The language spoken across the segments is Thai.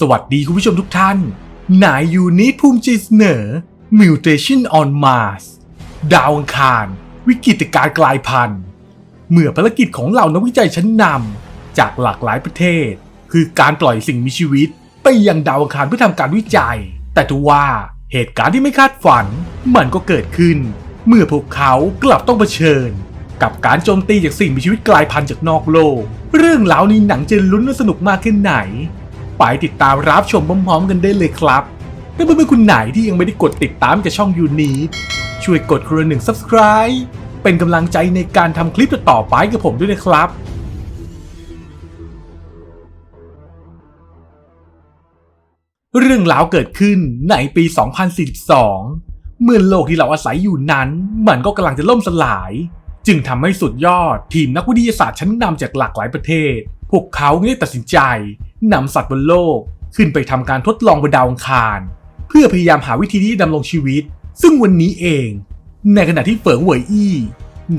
สวัสดีคุณผู้ชมทุกท่าน นายยูนิตภูมิใจเสนอ Mutation on Mars ดาวอังคาร วิกฤตการ์กลายพันธุ์ เมื่อภารกิจของเหล่านักวิจัยชั้นนำจากหลากหลายประเทศ คือการปล่อยสิ่งมีชีวิต ไปยังดาวอังคารเพื่อทำการวิจัย แต่ทว่าเหตุการณ์ที่ไม่คาดฝัน มันก็เกิดขึ้น เมื่อพวกเขากลับต้องเผชิญ กับการโจมตีจากสิ่งมีชีวิตกลายพันธุ์จากนอกโลก เรื่องราวนี้หนังจะลุ้นและสนุกมากแค่ไหน ไปติดตามรับชมพร้อมๆกันได้เลยครับถ้าเพื่อนๆคุณไหนที่ยังไม่ได้กดติดตามกับช่องยูนีช่วยกดคนละหนึ่ง subscribe เป็นกำลังใจในการทำคลิปต่อไปกับผมด้วยนะครับเรื่องราวเกิดขึ้นในปี 2042 เมื่อโลกที่เราอาศัยอยู่นั้น มันก็กำลังจะล่มสลาย จึงทำให้สุดยอดทีมนักวิทยาศาสตร์ชั้นนำจากหลากหลายประเทศ พวกเขาได้ตัดสินใจ นำสัตว์บนโลกขึ้นไปทำการทดลองบนดาวอังคาร เพื่อพยายามหาวิธีที่ดำรงชีวิต ซึ่งวันนี้เอง ในขณะที่เฟิงเหวยอี้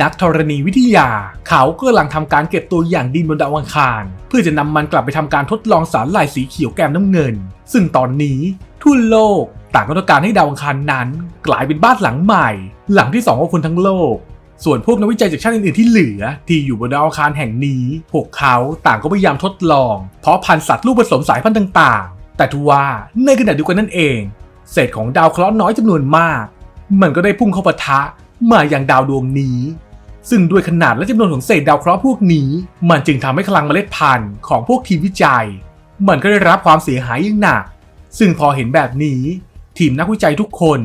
นักธรณีวิทยา เขากำลังทำการเก็บตัวอย่างดินบนดาวอังคาร เพื่อจะนำมันกลับไปทำการทดลองสารลายสีเขียวแกมน้ำเงิน ซึ่งตอนนี้ทั่วโลกต่างก็ต้องการให้ดาวอังคารนั้น กลายเป็นบ้านหลังใหม่ หลังที่สองของคนทั้งโลก ส่วนพวกนักวิจัยจากชาติอื่นๆที่เหลือ ที่อยู่บนดาวอังคารแห่งนี้ พวกเขาต่างก็พยายามทดลอง เพาะพันธุ์สัตว์ลูกผสมสายพันธุ์ต่างๆ แต่ทว่าในขณะเดียวกันนั่นเอง เศษของดาวเคราะห์น้อยจำนวนมาก มันก็ได้พุ่งเข้าปะทะมาอย่างดาวดวงนี้ ซึ่งด้วยขนาดและจำนวนของเศษดาวเคราะห์พวกนี้ มันจึงทำให้คลังเมล็ดพันธุ์ของพวกทีมวิจัย มันก็ได้รับความเสียหายอย่างหนัก ซึ่งพอเห็นแบบนี้ ทีมนักวิจัยทุกคน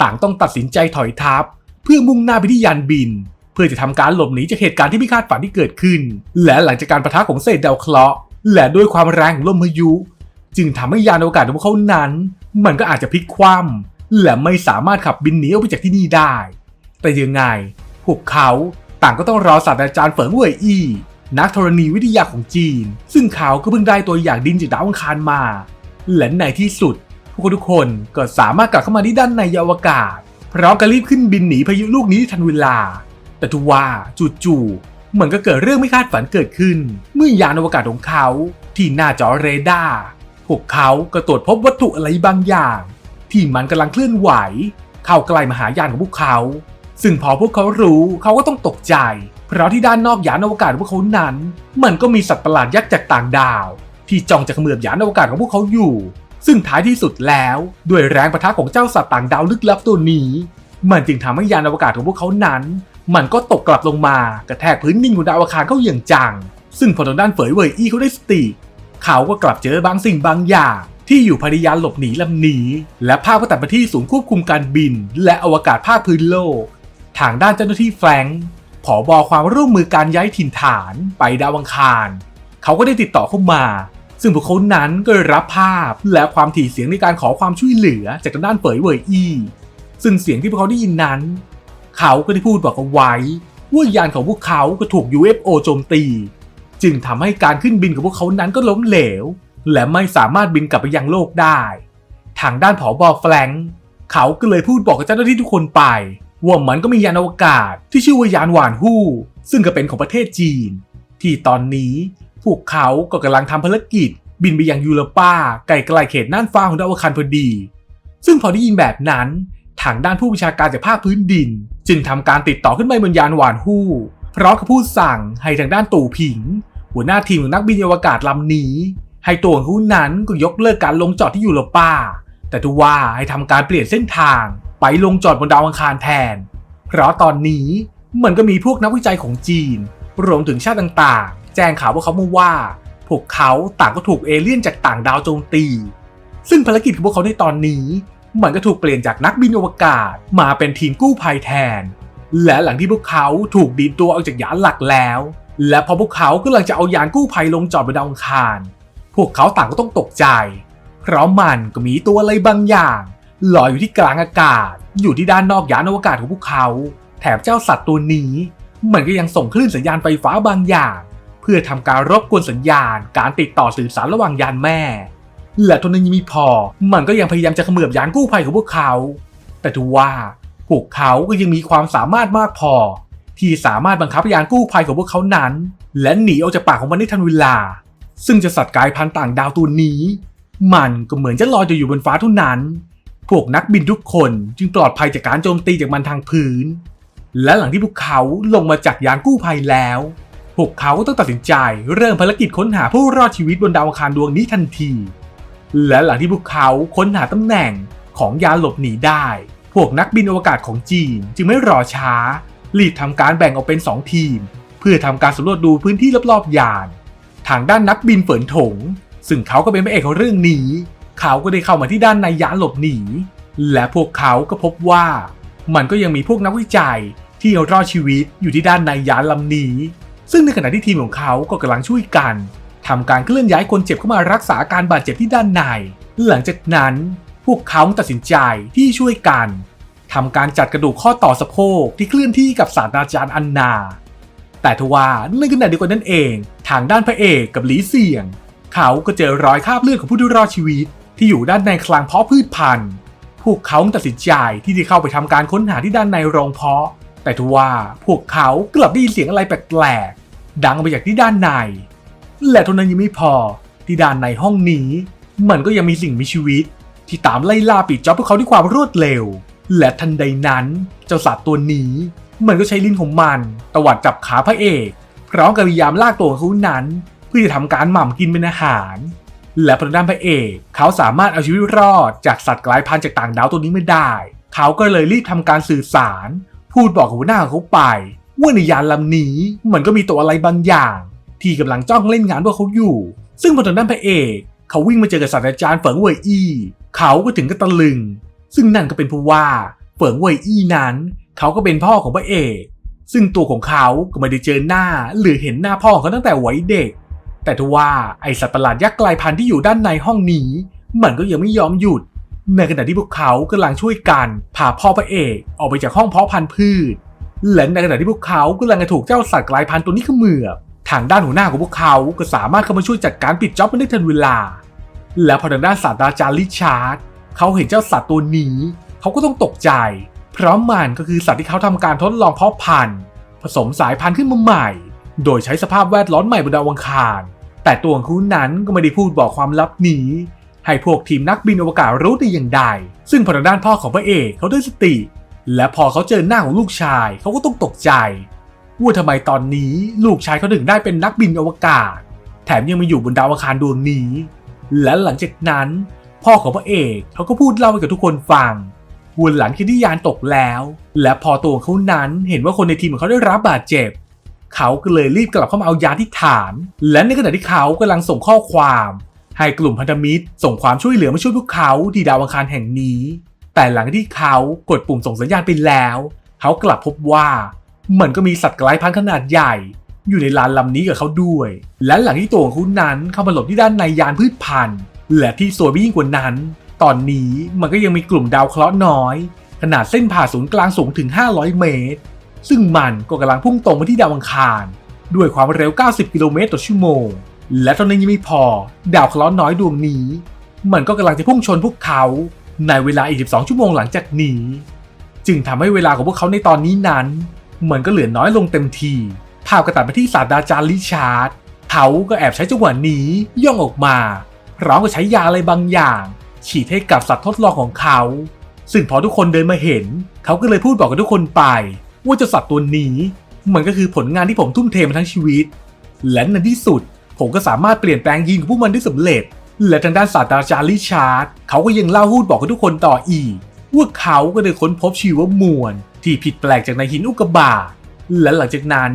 ต่างต้องตัดสินใจถอยทัพ เพื่อมุ่งหน้าไปที่ยานบิน เพื่อจะทำการหลบหนีจากเหตุการณ์ที่ไม่คาดฝันที่เกิดขึ้น และหลังจากการประทะของเศษดาวเคราะห์และด้วยความแรงของลมพายุ จึงทำให้ยานอวกาศของพวกเขานั้น มันก็อาจจะพลิกคว่ำและไม่สามารถขับบินหนีออกไปจากที่นี่ได้ แต่ยังไง พวกเขาต่างก็ต้องรอศาสตราจารย์เฟิงเว่ยอี้นักธรณีวิทยาของจีน ซึ่งเขาก็เพิ่งได้ตัวอย่างดินจากดาวอังคารมา และในที่สุด พวกทุกคนก็สามารถกลับเข้ามาที่ด้านในอวกาศ พร้อมกับรีบขึ้นบินหนีพายุลูกนี้ทันเวลา แต่ทว่าจู่ๆเหมือนก็เกิดเรื่องไม่คาดฝันเกิดขึ้น เมื่อยานอวกาศของเขาที่หน้าจอเรดาร์พวกเขาก็ตรวจพบวัตถุอะไรบางอย่าง ที่มันกำลังเคลื่อนไหว เข้าใกล้มาหายานของพวกเขา ซึ่งพอพวกเขารู้เขาก็ต้องตกใจ เพราะที่ด้านนอกยานอวกาศของพวกเขานั้น มันก็มีสัตว์ประหลาดยักษ์จากต่างดาว ที่จ้องจะเขมือบยานอวกาศของพวกเขาอยู่ ซึ่งท้ายที่สุดแล้วด้วยแรงประทะของเจ้าสัตว์ต่างดาวลึกลับตัวนี้ มันจึงทำให้ยานอวกาศของพวกเขานั้น มันก็ตกกลับลงมากระแทกพื้นดินของดาวอังคารเข้าอย่างจัง ซึ่งพอทางด้านเฟยเวยอี้เขาได้สติ เขาก็กลับเจอบางสิ่งบางอย่างที่อยู่ภายในยานหลบหนีลำนี้ และภาพก็ตัดไปที่ศูนย์ควบคุมการบิน และอวกาศภาคพื้นโลก ทางด้านเจ้าหน้าที่แฟรงค์ผอบอความร่วมมือการย้ายถิ่นฐานไปดาวอังคาร เขาก็ได้ติดต่อเข้ามา ซึ่งพวกเขานั้นก็รับภาพและความถี่เสียงในการขอความช่วยเหลือจากทางด้านเฟยเวยอี้ซึ่งเสียงที่พวกเขาได้ยินนั้น เขาก็ได้พูดบอกเอาไว้ว่ายานของพวกเขาก็ถูก UFO โจมตี จึงทำให้การขึ้นบินของพวกเขานั้นก็ล้มเหลว และไม่สามารถบินกลับไปยังโลกได้ ทางด้านผอบอแฟรงค์เขาก็เลยพูดบอกกับเจ้าหน้าที่ทุกคนไป ว่ามันก็มียานอวกาศที่ชื่อว่ายานหวานฮู้ ซึ่งก็เป็นของประเทศจีน ที่ตอนนี้ พวกเขาก็กำลังทำภารกิจ บินไปยังยูโรปาไกลๆเขตน่านฟ้าของดาวอังคารพอดี ซึ่งพอได้ยินแบบนั้น ทางด้านผู้บัญชาการจากภาคพื้นดิน จึงทำการติดต่อขึ้นไปบนยานหวานฮู้พร้อมกับพูดสั่งให้ทางด้านตู่ผิง หัวหน้าทีมของนักบินอวกาศลำนี้ ให้ตัวของเขานั้นก็ยกเลิกการลงจอดที่ยูโรปาแต่ทว่าให้ทำการเปลี่ยนเส้นทาง ไปลงจอดบนดาวอังคารแทน เพราะตอนนี้มันก็มีพวกนักวิจัยของจีน รวมถึงชาติต่าง แจ้งข่าวว่าเขามาว่า พวกเขาต่างก็ถูกเอเลี่ยนจากต่างดาวโจมตี ซึ่งภารกิจของพวกเขาในตอนนี้มันก็ถูกเปลี่ยนจากนักบินอวกาศมาเป็นทีมกู้ภัยแทน และหลังที่พวกเขาถูกดีดตัวออกจากยานหลักแล้ว และพอพวกเขากำลังจะเอายานกู้ภัยลงจอดบนดาวอังคาร พวกเขาต่างก็ต้องตกใจ เพราะมันก็มีตัวอะไรบางอย่างลอยอยู่ที่กลางอากาศ อยู่ที่ด้านนอกยานอวกาศของพวกเขา แถมเจ้าสัตว์ตัวนี้ มันก็ยังส่งคลื่นสัญญาณไฟฟ้าบางอย่าง เพื่อทำการรบกวนสัญญาณ การติดต่อสื่อสารระหว่างยานแม่ และทนั้ยังม่พอ มันก็ยังพยายามจะเขมือบยานกู้ภัยของพวกเขา แต่ทว่าพวกเขาก็ยังมีความสามารถมากพอ ที่สามารถบังคับยานกู้ภัยของพวกเขานั้น และหนีออกจากปากของมันได้ทันเวลา ซึ่งจะสัตว์กายพันธุ์ต่างดาวตัวนี้ มันก็เหมือนจะลอยอยู่บนฟ้าเท่านั้น พวกนักบินทุกคนจึงปลอดภัยจากการโจมตีจากมันทางพื้น และหลังที่พวกเขาลงมาจากยานกู้ภัยแล้ว พวกเขาต้องตัดสินใจเริ่มภารกิจค้นหาผู้รอดชีวิตบนดาวอังคารดวงนี้ทันที และหลังที่พวกเขาค้นหาตำแหน่งของยานหลบหนีได้ พวกนักบินอวกาศของจีนจึงไม่รอช้า รีบทำการแบ่งออกเป็น 2 ทีม เพื่อทำการสำรวจดูพื้นที่รอบๆยาน ทางด้านนักบินเฟินถง ซึ่งเขาก็เป็นพระเอกของเรื่องนี้ เขาก็ได้เข้ามาที่ด้านในยานหลบหนี และพวกเขาก็พบว่า มันก็ยังมีพวกนักวิจัยที่รอดชีวิตอยู่ที่ด้านในยานลำนี้ ซึ่งในขณะที่ทีมของเขาก็กำลังช่วยกันทำการเคลื่อนย้ายคนเจ็บเข้ามารักษาอาการบาดเจ็บที่ด้านใน หลังจากนั้นพวกเขาตัดสินใจที่ช่วยกันทำการจัดกระดูกข้อต่อสะโพกที่เคลื่อนที่กับศาสตราจารย์อันนา แต่ทว่าในขณะเดียวกันนั่นเอง ทางด้านพระเอกกับหลีเสี่ยง เขาก็เจอรอยคราบเลือดของผู้ที่รอดชีวิต ที่อยู่ด้านในคลังเพาะพืชพันธุ์ พวกเขาตัดสินใจที่จะเข้าไปทำการค้นหาที่ด้านในโรงเพาะ แต่ทว่าพวกเขากลับได้ยินเสียงอะไรแปลกๆดังมาจากที่ด้านใน และเท่านั้นยังไม่พอที่ด้านในห้องนี้ มันก็ยังมีสิ่งมีชีวิต ที่ตามไล่ล่าปิดจ็อบพวกเขาด้วยความรวดเร็ว และทันใดนั้นเจ้าสัตว์ตัวนี้ มันก็ใช้ลิ้นของมันตวัดจับขาพระเอกพร้อมกับพยายามลากตัวเขานั้น เพื่อจะทำการหม่ำกินเป็นอาหาร และพระด้านพระเอกเขาสามารถเอาชีวิตรอดจากสัตว์กลายพันธุ์จากต่างดาวตัวนี้ไม่ได้ เขาก็เลยรีบทำการสื่อสาร พูดบอกกับหัวหน้าเขาไป ว่าในยานลำนี้มันก็มีตัวอะไรบางอย่าง ที่กำลังจ้องเล่นงานพวกเขาอยู่ ซึ่งพอตอนนั้นพระเอกเขาวิ่งมาเจอกับศาสตราจารย์เฟิงเว่ยอี้เขาก็ถึงกับตะลึง ซึ่งนั่นก็เป็นเพราะว่าเฟิงเว่ยอี้นั้น เขาก็เป็นพ่อของพระเอก ซึ่งตัวของเขาก็ไม่ได้เจอหน้าหรือเห็นหน้าพ่อเขาตั้งแต่วัยเด็ก แต่ทว่าไอสัตว์ประหลาดยักษ์กลายพันธุ์ที่อยู่ด้านในห้องนี้ มันก็ยังไม่ยอมหยุด ในขณะที่พวกเขากำลังช่วยกันพาพ่อพระเอกออกไปจากห้องเพาะพันธุ์พืช และในขณะที่พวกเขากำลังจะถูกเจ้าสัตว์กลายพันธุ์ตัวนี้เขมือบทางด้านหัวหน้าของพวกเขาก็สามารถเข้ามาช่วยจัดการปิดจ็อบมันได้ทันเวลา และพอทางด้านศาสตราจารย์ลิชาร์ดเขาเห็นเจ้าสัตว์ตัวนี้ เขาก็ต้องตกใจ เพราะมันก็คือสัตว์ที่เขาทำการทดลองเพาะพันธุ์ ผสมสายพันธุ์ขึ้นมาใหม่ โดยใช้สภาพแวดล้อมใหม่บนดาวอังคาร แต่ตัวของเขานั้นก็ไม่ได้พูดบอกความลับนี้ ให้พวกทีมนักบินอวกาศรู้ได้อย่างใด ซึ่งพอทางด้านพ่อของพระเอกเขาได้สติ และพอเขาเจอหน้าของลูกชายเขาก็ต้องตกใจว่าทำไมตอนนี้ลูกชายเขาถึงได้เป็นนักบินอวกาศ แถมยังมาอยู่บนดาวอังคารดวงนี้ และหลังจากนั้น พ่อของพระเอกเขาก็พูดเล่าให้กับทุกคนฟังวนหลังที่ยานตกแล้ว และพอตัวของเขานั้นเห็นว่าคนในทีมของเขาได้รับบาดเจ็บ เขาก็เลยรีบกลับเข้ามาเอายาที่ฐาน และในขณะที่เขากำลังส่งข้อความ ให้กลุ่มพันธมิตรส่งความช่วยเหลือมาช่วยพวกเขาที่ดาวอังคารแห่งนี้ แต่หลังที่เขากดปุ่มส่งสัญญาณไปแล้ว เขากลับพบว่า มันก็มีสัตว์กลายพันธุ์ขนาดใหญ่ อยู่ในลานลำนี้กับเขาด้วย และหลังที่ตัวของเขานั้นเข้ามาหลบที่ด้านในยานพืชพันธุ์ และที่สวยไปยิ่งกว่านั้น ตอนนี้มันก็ยังมีกลุ่มดาวเคราะห์น้อย ขนาดเส้นผ่าศูนย์กลางสูงถึง 500 เมตร ซึ่งมันก็กำลังพุ่งตรงมาที่ดาวอังคาร ด้วยความเร็ว 90 กิโลเมตรต่อชั่วโมง และตอนนี้ยังไม่พอ ดาวเคราะห์น้อยดวงนี้ มันก็กำลังจะพุ่งชนพวกเขาในเวลาอีก 12 ชั่วโมงหลังจากนี้ จึงทำให้เวลาของพวกเขาในตอนนี้นั้น มันก็เหลือน้อยลงเต็มที ภาพกระตัดไปที่ศาสตราจารย์ลิชาร์ดเขาก็แอบใช้จังหวะนี้ย่องออกมาพร้อมกับใช้ยาอะไรบางอย่าง ฉีดให้กับสัตว์ทดลองของเขา ซึ่งพอทุกคนเดินมาเห็น เขาก็เลยพูดบอกกับทุกคนไปว่าเจ้าสัตว์ตัวนี้ มันก็คือผลงานที่ผมทุ่มเทมาทั้งชีวิต และในที่สุด ผมก็สามารถเปลี่ยนแปลงยีนของพวกมันได้สำเร็จ และทางด้านศาสตราจารย์ลิชาร์ดเขาก็ยังเล่าพูดบอกกับทุกคนต่ออีกว่าเขาก็ได้ค้นพบชีวมวล ที่ผิดแปลกจากในหินอุกกาบาตและหลังจากนั้น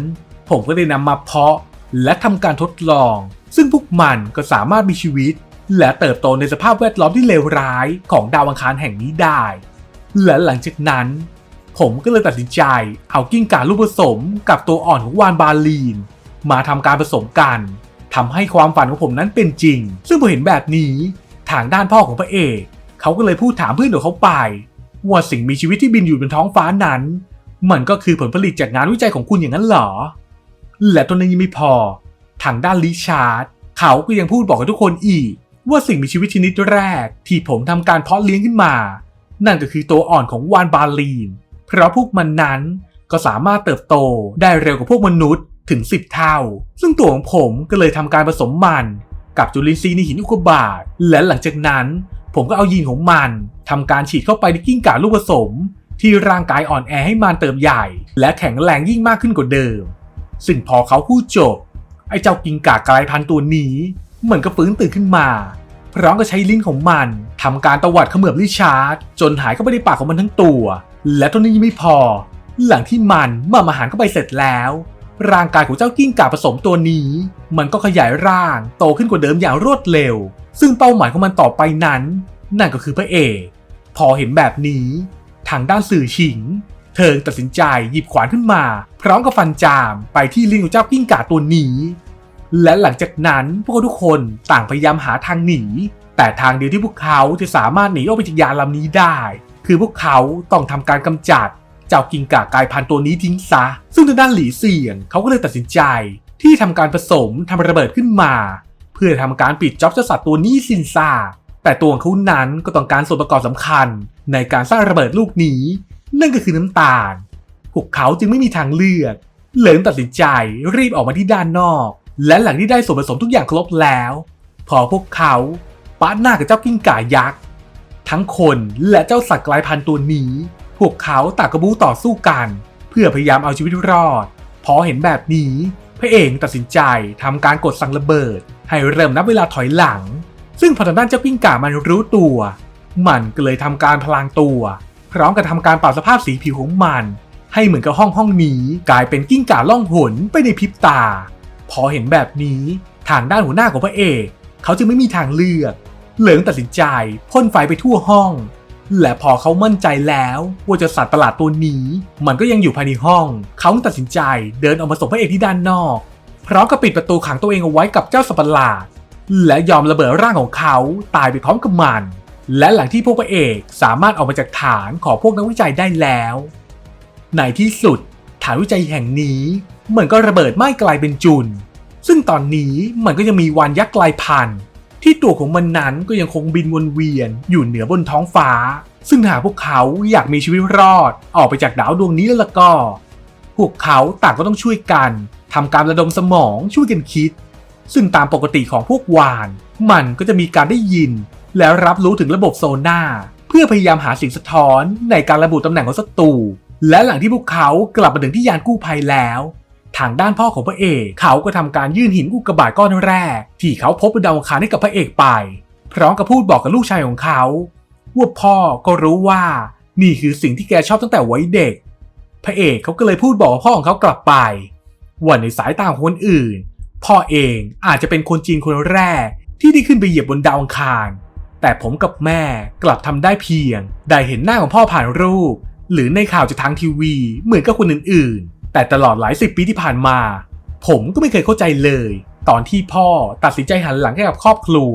ผมก็ได้นำมาเพาะและทำการทดลอง ซึ่งพวกมันก็สามารถมีชีวิต และเติบโตในสภาพแวดล้อมที่เลวร้ายของดาวอังคารแห่งนี้ได้ และหลังจากนั้น ผมก็เลยตัดสินใจเอากิ้งก่าลูกผสมกับตัวอ่อนของวานบาลีน มาทำการผสมกัน ทำให้ความฝันของผมนั้นเป็นจริง ซึ่งพอเห็นแบบนี้ ทางด้านพ่อของพระเอก เขาก็เลยพูดถามเพื่อนของเขาไป ว่าสิ่งมีชีวิตที่บินอยู่บนท้องฟ้านั้น มันก็คือผลผลิตจากงานวิจัยของคุณอย่างนั้นเหรอ และตัวนั้นยังไม่พอ ทางด้านลิชาร์ดเขาก็ยังพูดบอกกับทุกคนอีก ว่าสิ่งมีชีวิตชนิดแรก ที่ผมทำการเพาะเลี้ยงขึ้นมา นั่นก็คือตัวอ่อนของวานบาลีน เพราะพวกมันนั้นก็สามารถเติบโตได้เร็วกว่าพวกมนุษย์ ถึง 10 เท่า ซึ่งตัวของผมก็เลยทำการผสมมัน กับจุลินทรีย์ในหินอุกกาบาตและหลังจากนั้น ผมก็เอายีนของมันทำการฉีดเข้าไปในกิ้งก่าลูกผสม ที่ร่างกายอ่อนแอให้มันเติมใหญ่ และแข็งแรงยิ่งมากขึ้นกว่าเดิม ซึ่งพอเขาพูดจบ ไอ้เจ้ากิ้งก่ากลายพันธุ์ตัวนี้เหมือนก็ฟื้นตื่นขึ้นมาพร้อมกับใช้ลิ้นของมันทำการตวัดเขมือบริชาร์ดจนหายเข้าไปในปากของมันทั้งตัว และเท่านี้ยังไม่พอ หลังที่มันมาอาหารเข้าไปเสร็จแล้ว ร่างกายของเจ้ากิ้งก่าผสมตัวนี้ มันก็ขยายร่างโตขึ้นกว่าเดิมอย่างรวดเร็ว ซึ่งเป้าหมายของมันต่อไปนั้น นั่นก็คือพระเอกพอเห็นแบบนี้ ทางด้านสื่อฉิง เทิงตัดสินใจหยิบขวานขึ้นมา พร้อมกับฟันจามไปที่ลิ้นของเจ้ากิ้งก่าตัวนี้ และหลังจากนั้นพวกเขาทุกคนต่างพยายามหาทางหนี แต่ทางเดียวที่พวกเขาจะสามารถหนีออกไปจากยานลำนี้ได้ คือพวกเขาต้องทำการกำจัด เจ้ากิงกากายพันธุ์ตัวนี้ทิ้งซะ ซึ่งทางด้านหลีเสี่ยงเขาก็เลยตัดสินใจ ที่ทำการผสมทำระเบิดขึ้นมา เพื่อทำการปิดจ็อบเจ้าสัตว์ตัวนี้สินซาแต่ตัวของเขานั้นก็ต้องการส่วนประกอบสำคัญ ในการสร้างระเบิดลูกนี้ นั่นก็คือน้ำตาล พวกเขาจึงไม่มีทางเลือกเหลิงตัดสินใจรีบออกมาที่ด้านนอก และหลังที่ได้ส่วนผสมทุกอย่างครบแล้ว พอพวกเขาปะหน้ากับเจ้ากิ้งก่ายักษ์ ทั้งคนและเจ้าสัตว์กลายพันธุ์ตัวนี้ พวกเขาตากระบูต่อสู้กัน เพื่อพยายามเอาชีวิตรอด พอเห็นแบบนี้ พระเอกตัดสินใจทำการกดสั่งระเบิด ให้เริ่มนับเวลาถอยหลัง ซึ่งพอทางด้านเจ้ากิ้งก่ามันรู้ตัว มันก็เลยทำการพลางตัว พร้อมกับทำการปรับสภาพสีผิวของมัน ให้เหมือนกับห้องห้องนี้ กลายเป็นกิ้งก่าล่องหนไปในพริบตา พอเห็นแบบนี้ทางด้านหัวหน้าของพระเอก เขาจึงไม่มีทางเลือก เหลิงตัดสินใจพ่นไฟไปทั่วห้อง และพอเขามั่นใจแล้วว่าจะสัตว์ประหลาดตัวนี้ มันก็ยังอยู่ภายในห้อง เขาตัดสินใจเดินออกมาส่งพระเอกที่ด้านนอกพร้อมกับปิดประตูขังตัวเองเอาไว้กับเจ้าสัตว์ประหลาด และยอมระเบิดร่างของเขาตายไปพร้อมกับมัน และหลังที่พวกพระเอกสามารถออกมาจากฐานของพวกนักวิจัยได้แล้วในที่สุดฐานวิจัยแห่งนี้เหมือนก็ระเบิดไหม้กลายเป็นจุน ซึ่งตอนนี้มันก็ยังมีวานยักษ์กลายพันธุ์ ที่ตัวของมันนั้นก็ยังคงบินวนเวียนอยู่เหนือบนท้องฟ้า ซึ่งหากพวกเขาอยากมีชีวิตรอดออกไปจากดาวดวงนี้แล้วก็ พวกเขาต่างก็ต้องช่วยกันทำการระดมสมองช่วยกันคิด ซึ่งตามปกติของพวกวาน มันก็จะมีการได้ยิน และรับรู้ถึงระบบโซน่าเพื่อพยายามหาสิ่งสะท้อนในการระบุตำแหน่งของศัตรูและหลังที่พวกเขากลับมาถึงที่ยานกู้ภัยแล้ว ทางด้านพ่อของพระเอกเขาก็ทำการยื่นหินอุกกาบาตก้อนแรก ที่เขาพบบนดาวอังคารให้กับพระเอกไป พร้อมกับพูดบอกกับลูกชายของเขาว่าพ่อก็รู้ว่า นี่คือสิ่งที่แกชอบตั้งแต่วัยเด็ก พระเอกเขาก็เลยพูดบอกพ่อของเขากลับไปว่าในสายตาคนอื่น พ่อเองอาจจะเป็นคนจีนคนแรก ที่ได้ขึ้นไปเหยียบบนดาวอังคาร แต่ผมกับแม่กลับทำได้เพียง ได้เห็นหน้าของพ่อผ่านรูป หรือในข่าวจากทางทีวีเหมือนกับคนอื่นๆ แต่ตลอดหลายสิบปีที่ผ่านมา ผมก็ไม่เคยเข้าใจเลย ตอนที่พ่อตัดสินใจหันหลังให้กับครอบครัว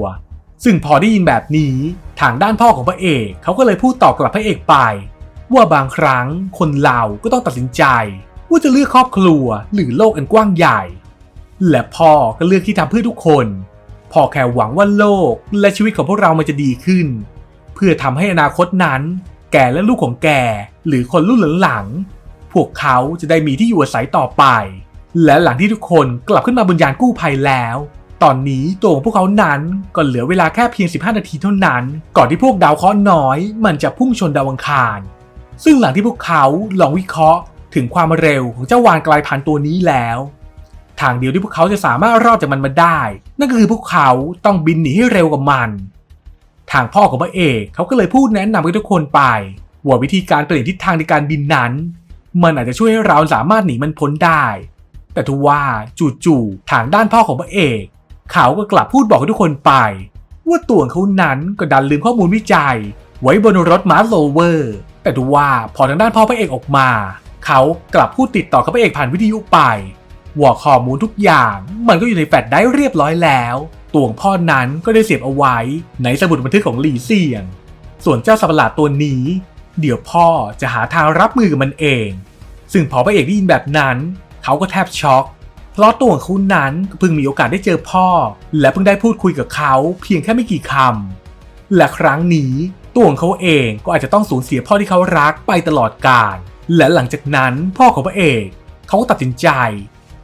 ซึ่งพอได้ยินแบบนี้ทางด้านพ่อของพระเอกเขาก็เลยพูดตอบกลับพระเอกไป ว่าบางครั้งคนเราก็ต้องตัดสินใจ ว่าจะเลือกครอบครัวหรือโลกอันกว้างใหญ่ และพ่อก็เลือกที่ทำเพื่อทุกคนพ่อแค่หวังว่าโลกและชีวิตของพวกเรามันจะดีขึ้น เพื่อทำให้อนาคตนั้น แกและลูกของแกหรือคนรุ่นหลัง พวกเขาจะได้มีที่อยู่อาศัยต่อไป และหลังที่ทุกคนกลับขึ้นมาบนยานกู้ภัยแล้ว ตอนนี้ตัวของพวกเขานั้นก็เหลือเวลาแค่เพียง 15 นาทีเท่านั้น ก่อนที่พวกดาวเคราะห์น้อย มันจะพุ่งชนดาวอังคาร ซึ่งหลังที่พวกเขาลองวิเคราะห์ ถึงความเร็วของเจ้าวานกลายพันธุ์ตัวนี้แล้ว ทางเดียวที่พวกเขาจะสามารถรอดจากมันมาได้ นั่นก็คือพวกเขาต้องบินหนีให้เร็วกว่ามัน ทางพ่อของพระเอกเขาก็เลยพูดแนะนำให้ทุกคนไปว่าวิธีการเปลี่ยนทิศทางในการบินนั้น มันอาจจะช่วยให้เราสามารถหนีมันพ้นได้ แต่ทว่าจู่ๆทางด้านพ่อของพระเอก เขาก็กลับพูดบอกทุกคนไป ว่าตัวของเขานั้นก็ดันลืมข้อมูลวิจัย ไว้บนรถมาร์โลเวอร์ แต่ทว่าพอทางด้านพ่อพระเอกออกมา เขากลับพูดติดต่อกับพระเอกผ่านวิทยุไปว่าข้อมูลทุกอย่างมันก็อยู่ในแฟลชไดรฟ์เรียบร้อยแล้วตัวของพ่อนั้นก็ได้เสียบเอาไว้ในสมุดบันทึกของหลี่เซียง ส่วนเจ้าสัตว์ประหลาดตัวนี้ เดี๋ยวพ่อจะหาทางรับมือกับมันเอง ซึ่งพอพระเอกได้ยินแบบนั้น เขาก็แทบช็อกเพราะตัวของเขานั้นเพิ่งมีโอกาสได้เจอพ่อ และเพิ่งได้พูดคุยกับเขาเพียงแค่ไม่กี่คำและครั้งนี้ตัวของเขาเองก็อาจจะต้องสูญเสียพ่อที่เขารักไปตลอดกาลและหลังจากนั้นพ่อของพระเอกเขาก็ตัดสินใจ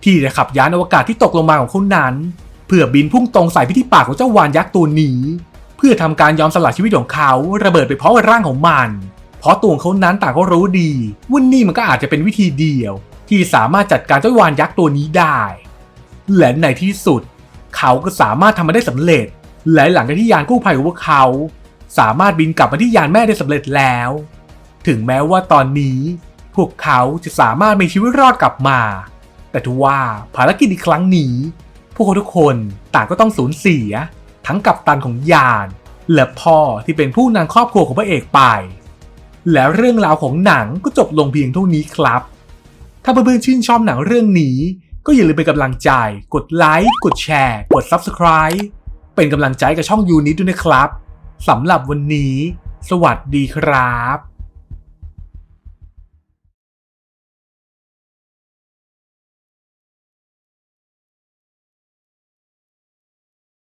ที่จะขับยานอวกาศที่ตกลงมาของเขานั้น เพื่อบินพุ่งตรงใส่พิธีปากของเจ้าวานยักษ์ตัวนี้ เพื่อทำการยอมสละชีวิตของเขาระเบิดไปพร้อมกับร่างของมัน เพราะตัวของเขานั้นต่างก็รู้ดีว่านี่มันก็อาจจะเป็นวิธีเดียว ที่สามารถจัดการเจ้าวานยักษ์ตัวนี้ได้ และในที่สุด เขาก็สามารถทำมันได้สำเร็จ และหลังจากที่ยานกู้ภัยของพวกเขา สามารถบินกลับมาที่ยานแม่ได้สำเร็จแล้ว ถึงแม้ว่าตอนนี้ พวกเขาจะสามารถมีชีวิตรอดกลับมา แต่ทว่าภารกิจอีกครั้งนี้ พวกเขาทุกคนต่างก็ต้องสูญเสีย ทั้งกัปตันของยาน และพ่อที่เป็นผู้นำครอบครัวของพระเอกไป แล้วเรื่องราวของหนังก็จบลงเพียงเท่านี้ครับ ถ้าเพื่อนๆชื่นชอบหนังเรื่องนี้ ก็อย่าลืมเป็นกำลังใจ กดไลค์ กดแชร์ กด Subscribe เป็นกำลังใจกับช่องยูนิตด้วยนะครับสำหรับวันนี้ สวัสดีครับ